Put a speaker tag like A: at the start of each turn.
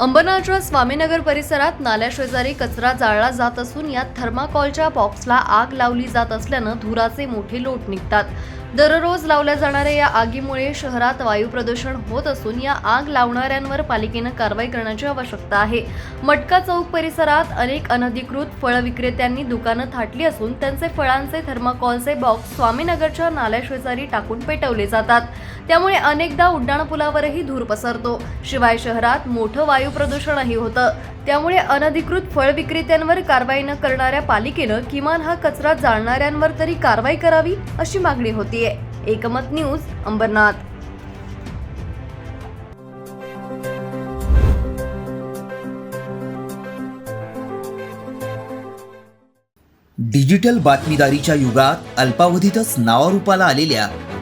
A: अंबरनाथच्या स्वामीनगर परिसरात नाल्याशेजारी कचरा जाळला जात असून यात थर्माकॉलच्या बॉक्सला आग लावली जात असल्यानं धुराचे मोठे लोट निघतात. दररोज लावल्या जाणाऱ्या या आगीमुळे शहरात वायू प्रदूषण होत असून या आग लावणाऱ्यांवर पालिकेनं कारवाई करण्याची आवश्यकता आहे. मटका चौक परिसरात अनेक अनधिकृत फळ विक्रेत्यांनी दुकानं थाटली असून त्यांचे फळांचे थर्माकॉलचे बॉक्स स्वामीनगरच्या नाल्याशेजारी टाकून पेटवले जातात. त्यामुळे अनेकदा उड्डाणपुलावरही धूर पसरतो. शिवाय शहरात मोठं वायू प्रदूषणही होतं. त्यामुळे अनधिकृत फळ विक्रेत्यांवर कारवाई न करणाऱ्या पालिकेनं किमान हा कचरा जाळणाऱ्यांवर तरी कारवाई करावी अशी मागणी होतीये. एकमत न्यूज अंबरनाथ.
B: डिजिटल बातमीदारीच्या युगात अल्पावधीतच नावारूपाला आलेल्या